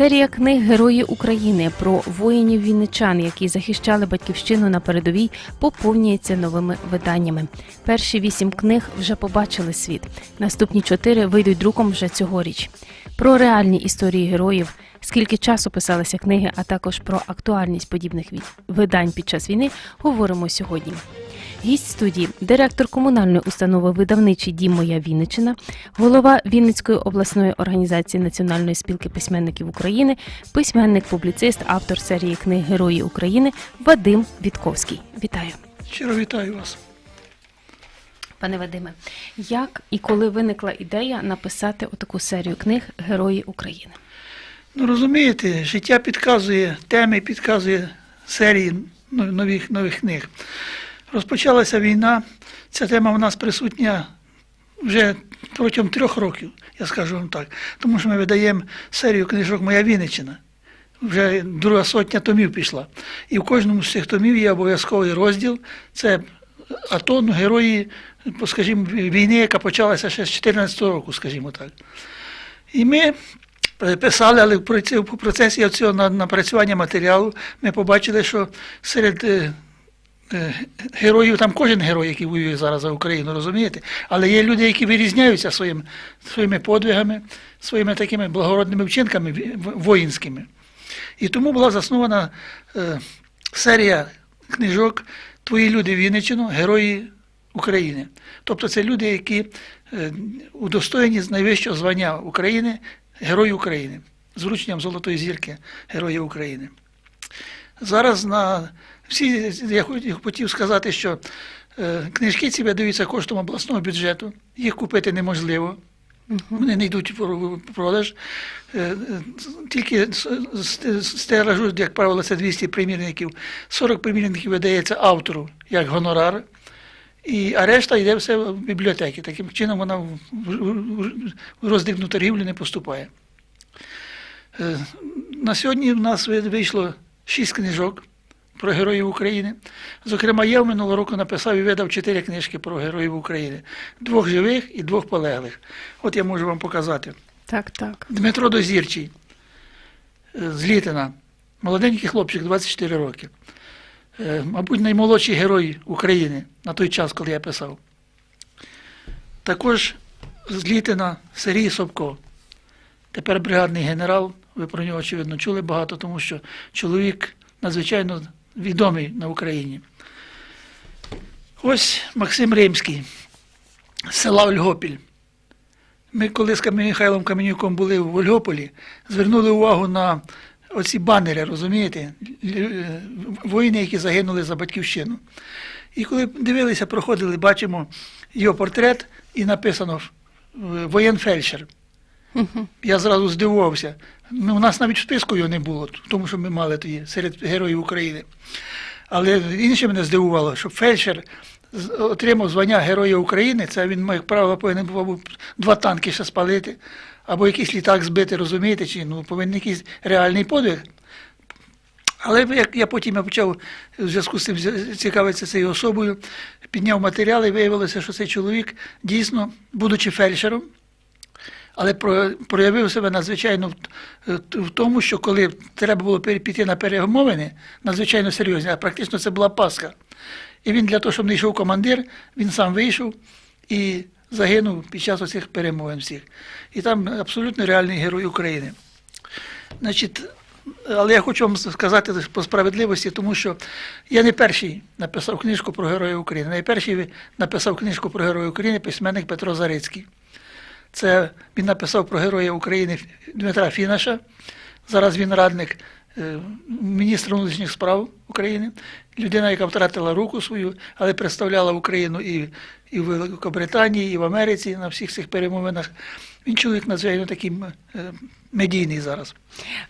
Серія книг Герої України про воїнів вінничан, які захищали батьківщину на передовій, поповнюється новими виданнями. Перші вісім книг вже побачили світ. Наступні чотири вийдуть друком вже цьогоріч. Про реальні історії героїв, скільки часу писалися книги, а також про актуальність подібних видань під час війни говоримо сьогодні. Гість студії, директор комунальної установи Видавничий дім Моя Вінниччина, голова Вінницької обласної організації Національної спілки письменників України, письменник, публіцист, автор серії книг Герої України Вадим Вітковський. Вітаю, Щиро вітаю вас. пане Вадиме. Як і коли виникла ідея написати отаку серію книг Герої України? Ну розумієте, життя підказує теми, підказує серії ну, нових, нових книг. Розпочалася війна. Ця тема у нас присутня вже протягом трьох років, я скажу вам так. Тому що ми видаємо серію книжок Моя Вінниччина. Вже друга сотня томів пішла. І в кожному з цих томів є обов'язковий розділ. Це АТО, ну, герої, скажімо, війни, яка почалася ще з 2014 року, скажімо так. І ми писали, але в процесі цього напрацювання матеріалу ми побачили, що серед е, героїв, там кожен герой, який воює зараз за Україну, розумієте? Але є люди, які вирізняються своїм, своїми подвигами, своїми такими благородними вчинками воїнськими. І тому була заснована е, серія книжок Твої люди Вінниччину, герої України. Тобто це люди, які е, удостоєні найвищого звання України, Герої України, з врученням Золотої зірки Герої України. Зараз на всі, я хотів сказати, що е, книжки ці видаються коштом обласного бюджету, їх купити неможливо. Вони не йдуть в продаж. Е, е, Тільки тиражу, як правило, це 200 примірників. 40 примірників видається автору як гонорар. І, а решта йде все в бібліотеки. Таким чином вона в, роздрібну торгівлю не поступає. На сьогодні в нас вийшло шість книжок про героїв України. Зокрема, я в минулого року написав і видав чотири книжки про героїв України: двох живих і двох полеглих. От я можу вам показати. Так, так. Дмитро Дозірчий е, з Літина, молоденький хлопчик, 24 роки. Е, Мабуть, наймолодший герой України на той час, коли я писав. Також з Літина Сергій Собко. Тепер бригадний генерал. Ви про нього, очевидно, чули багато, тому що чоловік надзвичайно відомий на Україні. Ось Максим Римський, з села Ольгопіль. Ми коли з Михайлом Каменюком були в Ольгополі, звернули увагу на оці банери, розумієте, е, воїни, які загинули за батьківщину. І коли дивилися, проходили, бачимо його портрет і написано е, воєнфельдшер. Я зразу здивувався. Ну, у нас навіть в списку його не було, тому, що ми мали тоді серед героїв України. Але інше мене здивувало, що фельдшер отримав звання Героя України, це він, як правило, повинен був два танки ще спалити, або якийсь літак збити, розумієте, чи ну, повинен якийсь реальний подвиг. Але як я потім я почав в зв'язку з цим цікавитися цією особою, підняв матеріали, і виявилося, що цей чоловік дійсно, будучи фельдшером, але проявив себе надзвичайно в, тому, що коли треба було піти на перемовини, надзвичайно серйозні, а практично це була Пасха. І він для того, щоб не йшов командир, він сам вийшов і загинув під час оцих перемовин всіх. І там абсолютно реальний герой України. Значить, але я хочу вам сказати по справедливості, тому що я не перший написав книжку про Героя України. Найперший написав книжку про Героя України письменник Петро Зарицький. Це він написав про Героя України Дмитра Фінаша. Зараз він радник е, міністра внутрішніх справ України, людина, яка втратила руку свою, але представляла Україну і, і в Великобританії, і в Америці на всіх цих перемовинах. Він чоловік надзвичайно такий е, медійний зараз.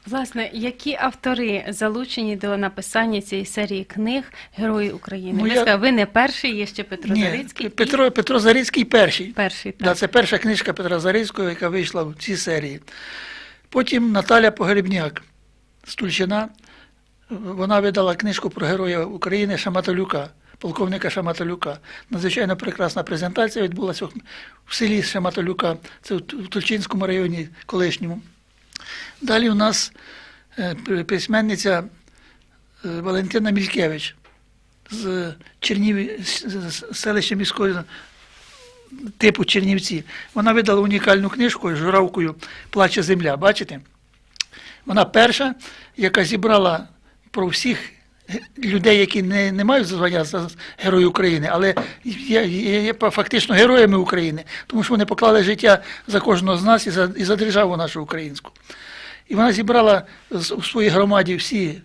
Власне, які автори залучені до написання цієї серії книг Герої України? Ну, я- ви не перший, є ще Петро Ні, Зарицький. і Петро, Петро Зарицький перший. перший, так. Да, це перша книжка Петра Зарицького, яка вийшла в цій серії. Потім Наталя Погребняк з вона видала книжку про героя України Шаматалюка, полковника Шаматалюка. Надзвичайно прекрасна презентація відбулася в селі Шаматалюка, це в Тульчинському районі колишньому. Далі у нас е, письменниця е, Валентина Мількевич з Чернів... селища міської типу Чернівці. Вона видала унікальну книжку з журавкою Плаче земля. Бачите? Вона перша, яка зібрала про всіх людей, які не, не мають звання за Герої України, але є, є, є фактично героями України, тому що вони поклали життя за кожного з нас і за, і за державу нашу українську. І вона зібрала у своїй громаді всі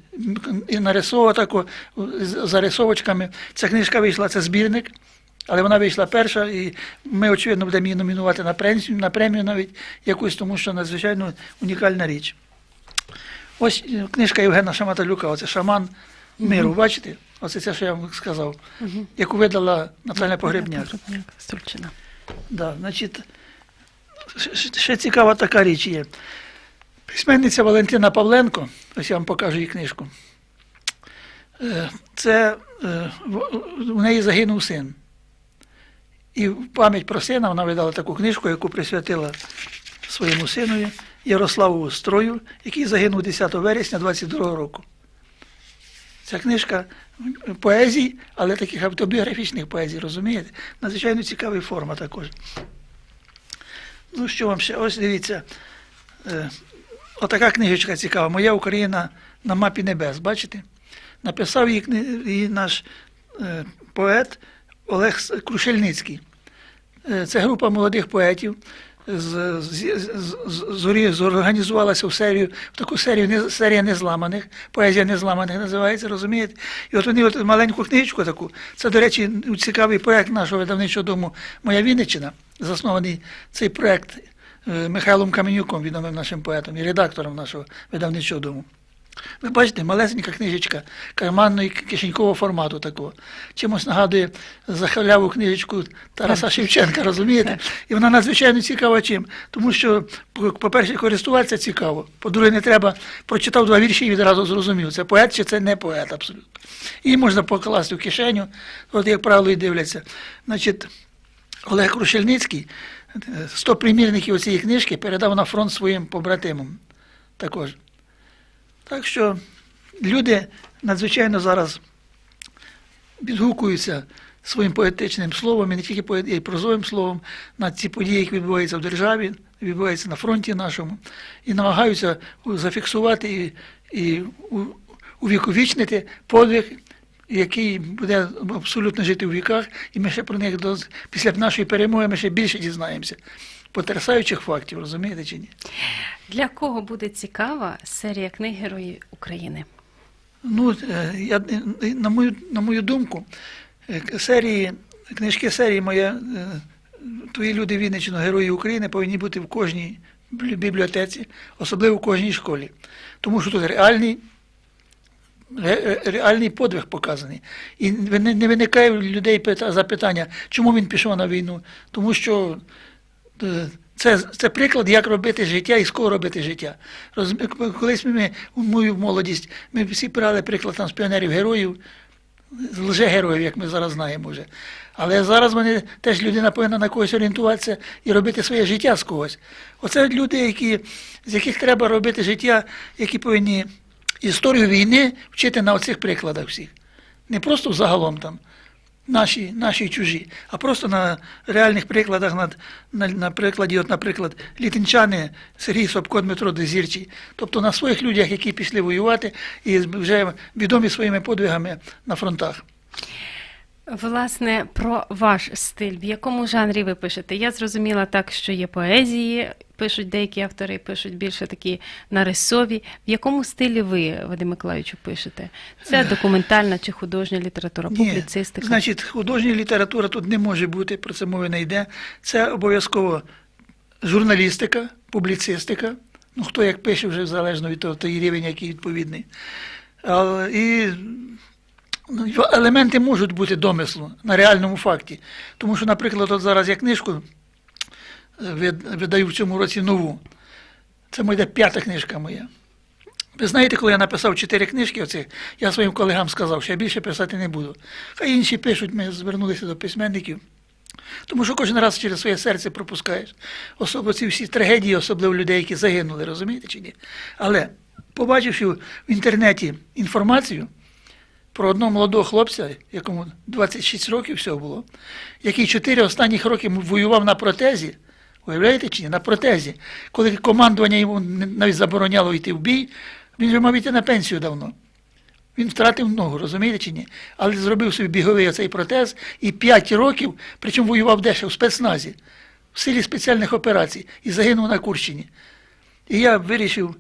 і нарисовувала тако за рисовочками. Ця книжка вийшла, це збірник, але вона вийшла перша, і ми, очевидно, будемо її номінувати на премію, на премію навіть якусь, тому що надзвичайно унікальна річ. Ось е, книжка Євгена Шаматалюка, оце шаман миру, бачите? Оце це, що я вам сказав, яку видала Наталя Погребняк. Стульчина. Да, значить, ще- цікава така річ є. Письменниця Валентина Павленко, ось я вам покажу її книжку. Е, Це е, у неї загинув син. І в пам'ять про сина вона видала таку книжку, яку присвятила своєму синові Ярославу Строю, який загинув 10 вересня 22 року. Ця книжка поезій, але таких автобіографічних поезій, розумієте? Надзвичайно цікава форма також. Ну, що вам ще? Ось дивіться. Е, отака книжечка цікава. Моя Україна на мапі небес. Бачите? Написав її, її наш е, поет Олег Крушельницький. Е, Це група молодих поетів. З, з, з, з- зорганізувалася в серію, в таку серію не- серія незламаних, поезія незламаних називається, розумієте? І от вони от маленьку книжечку таку, це, до речі, цікавий проект нашого видавничого дому Моя Вінниччина, заснований цей проект е, Михайлом Каменюком, відомим нашим поетом і редактором нашого видавничого дому. Ви бачите, малесенька книжечка карманного і кишенькового формату такого. Чимось нагадує захаляву книжечку Тараса Шевченка, розумієте? І вона надзвичайно цікава чим. Тому що, по- по-перше, користуватися цікаво. По-друге, не треба, прочитав два вірші і відразу зрозумів, це поет чи це не поет абсолютно. Її можна покласти в кишеню, от як правило, і дивляться. Значить, Олег Крушельницький 100 примірників цієї книжки передав на фронт своїм побратимам також. Так що люди надзвичайно зараз відгукуються своїм поетичним словом, і не тільки поет- і прозовим словом на ці події, які відбуваються в державі, відбуваються на фронті нашому, і намагаються зафіксувати і, і увіковічнити подвиг, який буде абсолютно жити у віках, і ми ще про них до, після нашої перемоги ми ще більше дізнаємося. Потрясаючих фактів, розумієте чи ні? Для кого буде цікава серія книг Герої України? Ну, е, я, е, на, мою, на мою думку, е, серії, книжки серії моя, твої люди Вінниччини, Герої України повинні бути в кожній бібліотеці, особливо в кожній школі. Тому що тут реальний, ре- ре- реальний подвиг показаний. І не виникає у людей запитання, чому він пішов на війну. Тому що це, це приклад, як робити життя і з кого робити життя. Колись ми, у мою молодість, ми всі брали приклад там з піонерів героїв, з лжегероїв, як ми зараз знаємо вже. Але зараз вони теж людина повинна на когось орієнтуватися і робити своє життя з когось. Оце люди, які, з яких треба робити життя, які повинні історію війни вчити на оцих прикладах всіх. Не просто загалом там наші, наші чужі, а просто на реальних прикладах, на, на, на прикладі, от, наприклад, літинчани Сергій Собко, Дмитро Дезірчий, тобто на своїх людях, які пішли воювати і вже відомі своїми подвигами на фронтах. Власне, про ваш стиль, в якому жанрі ви пишете? Я зрозуміла так, що є поезії, пишуть деякі автори, пишуть більше такі нарисові. В якому стилі ви, Вадим Миколаївичу, пишете? Це документальна чи художня література, публіцистика? Значить, художня література тут не може бути, про це мови не йде. Це обов'язково журналістика, публіцистика. Ну, хто як пише, вже залежно від того, той рівень, який відповідний. Але, і елементи можуть бути домислу на реальному факті. Тому що, наприклад, от зараз я книжку е, видаю в цьому році нову. Це моя п'ята книжка моя. Ви знаєте, коли я написав чотири книжки, оцих, я своїм колегам сказав, що я більше писати не буду. Хай інші пишуть, ми звернулися до письменників. Тому що кожен раз через своє серце пропускаєш. Особливо ці всі трагедії, особливо людей, які загинули, розумієте чи ні? Але побачивши в інтернеті інформацію про одного молодого хлопця, якому 26 років всього було, який 4 останніх роки воював на протезі, уявляєте чи ні? На протезі. Коли командування йому навіть забороняло йти в бій, він вже мав йти на пенсію давно. Він втратив ногу, розумієте чи ні? Але зробив собі біговий оцей протез і 5 років, причому воював дешево в спецназі, в силі спеціальних операцій і загинув на Курщині. І я вирішив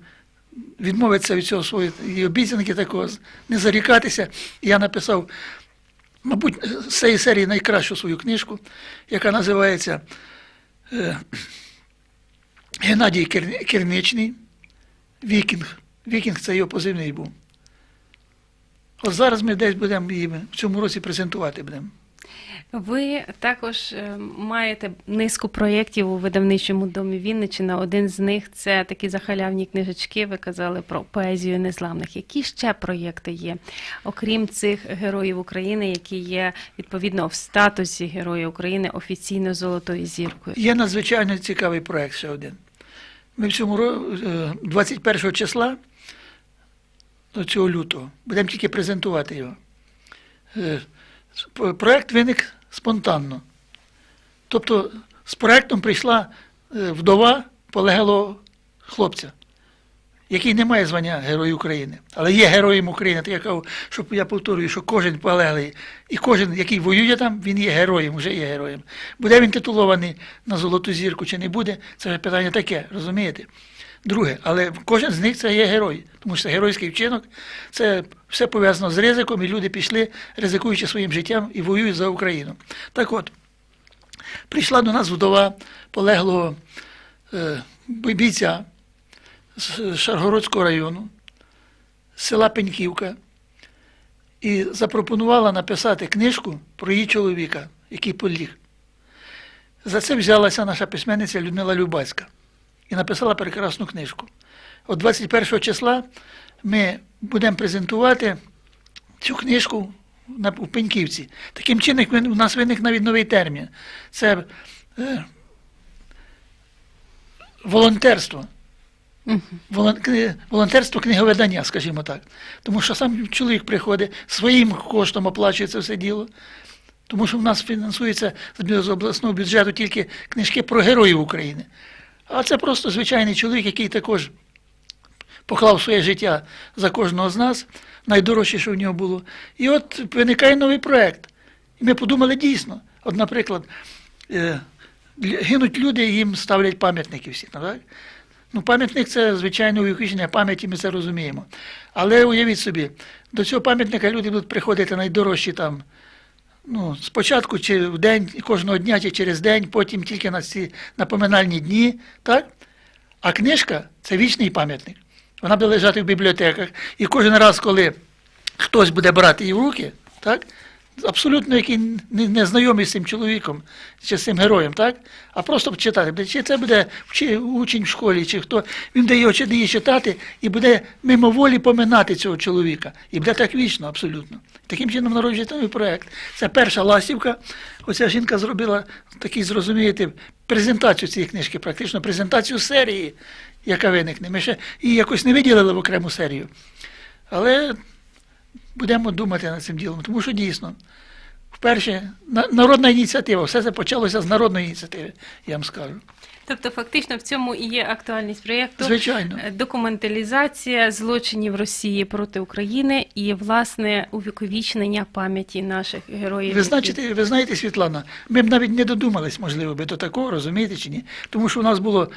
відмовитися від цього своєї обіцянки такого, не зарікатися. Я написав, мабуть, з цієї серії найкращу свою книжку, яка називається е, Геннадій Керничний, Вікінг. Вікінг це його позивний був. От зараз ми десь будемо її в цьому році презентувати будемо. Ви також е, маєте низку проєктів у видавничому домі Вінниччина. Один з них це такі захалявні книжечки. Ви казали про поезію незламних. Які ще проєкти є, окрім цих героїв України, які є відповідно в статусі Героя України офіційно золотою зіркою? Є надзвичайно цікавий проєкт ще один. Ми в цьому ро- е, 21 числа цього лютого будемо тільки презентувати його. Проєкт виник спонтанно. Тобто з проєктом прийшла е, вдова полеглого хлопця, який не має звання Герой України, але є героєм України. Так я кажу, що я повторюю, що кожен полеглий і кожен, який воює там, він є героєм, вже є героєм. Буде він титулований на золоту зірку чи не буде, це питання таке, розумієте? Друге, але кожен з них це є герой, тому що це геройський вчинок, це все пов'язано з ризиком, і люди пішли, ризикуючи своїм життям і воюють за Україну. Так от, прийшла до нас вдова полеглого е, бійця з Шаргородського району, з села Пеньківка, і запропонувала написати книжку про її чоловіка, який поліг. За це взялася наша письменниця Людмила Любацька і написала прекрасну книжку. От 21 числа ми будемо презентувати цю книжку у Пеньківці. Таким чином у нас виник навіть новий термін. Це е, волонтерство. Кни- Волонтерство книговидання, скажімо так. Тому що сам чоловік приходить, своїм коштом оплачує це все діло. Тому що в нас фінансується з обласного бюджету тільки книжки про героїв України. А це просто звичайний чоловік, який також поклав своє життя за кожного з нас, найдорожче, що в нього було. І от виникає новий проєкт. І ми подумали дійсно. От, наприклад, е, гинуть люди, їм ставлять пам'ятники всі. Так? Ну, пам'ятник це звичайно увіковічення пам'яті, ми це розуміємо. Але уявіть собі, до цього пам'ятника люди будуть приходити найдорожчі там. Ну, спочатку чи в день кожного дня, чи через день, потім тільки на ці напоминальні дні, так? А книжка це вічний пам'ятник. Вона буде лежати в бібліотеках. І кожен раз, коли хтось буде брати її в руки, так? Абсолютно який не, знайомий з цим чоловіком, чи з цим героєм, так? А просто читати. Чи це буде учень в школі, чи хто, він його чи- її читати і буде мимоволі поминати цього чоловіка. І буде так вічно, абсолютно. Таким чином народжується новий проєкт. Це перша ластівка. Оця жінка зробила такий, зрозумієте, презентацію цієї книжки, практично презентацію серії, яка виникне. Ми ще її якось не виділили в окрему серію. Але будемо думати над цим ділом, тому що дійсно, вперше, народна ініціатива, все це почалося з народної ініціативи, я вам скажу. Тобто, фактично, в цьому і є актуальність проєкту. Звичайно. Е, Документалізація злочинів Росії проти України і власне увіковічнення пам'яті наших героїв. Ви знаєте, ви знаєте, Світлана, ми б навіть не додумались, можливо, би до такого, розумієте чи ні? Тому що у нас було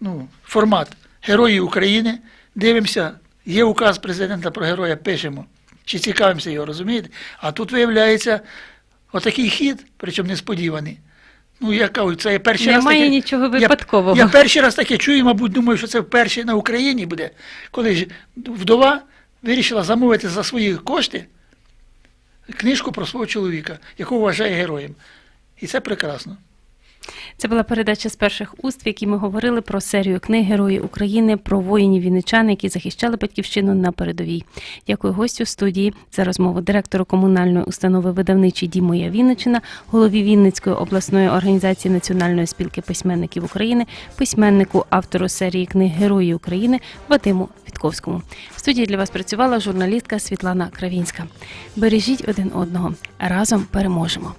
ну, формат Герої України, дивимося, є указ президента про героя, пишемо, чи цікавимося його, розумієте? А тут виявляється отакий хід, причому несподіваний. Ну, я кажу, це я перший раз Немає нічого я- Я, перший раз таке чую, мабуть, думаю, що це вперше на Україні буде, коли ж вдова вирішила замовити за свої кошти книжку про свого чоловіка, якого вважає героєм. І це прекрасно. Це була передача з перших уст, в якій ми говорили про серію книг Герої України, про воїнів вінничан, які захищали батьківщину на передовій. Дякую гостю студії за розмову директору комунальної установи видавничий дім Моя Вінничина, голові Вінницької обласної організації Національної спілки письменників України, письменнику, автору серії книг Герої України Вадиму Вітковському. В студії для вас працювала журналістка Світлана Кравінська. Бережіть один одного разом переможемо.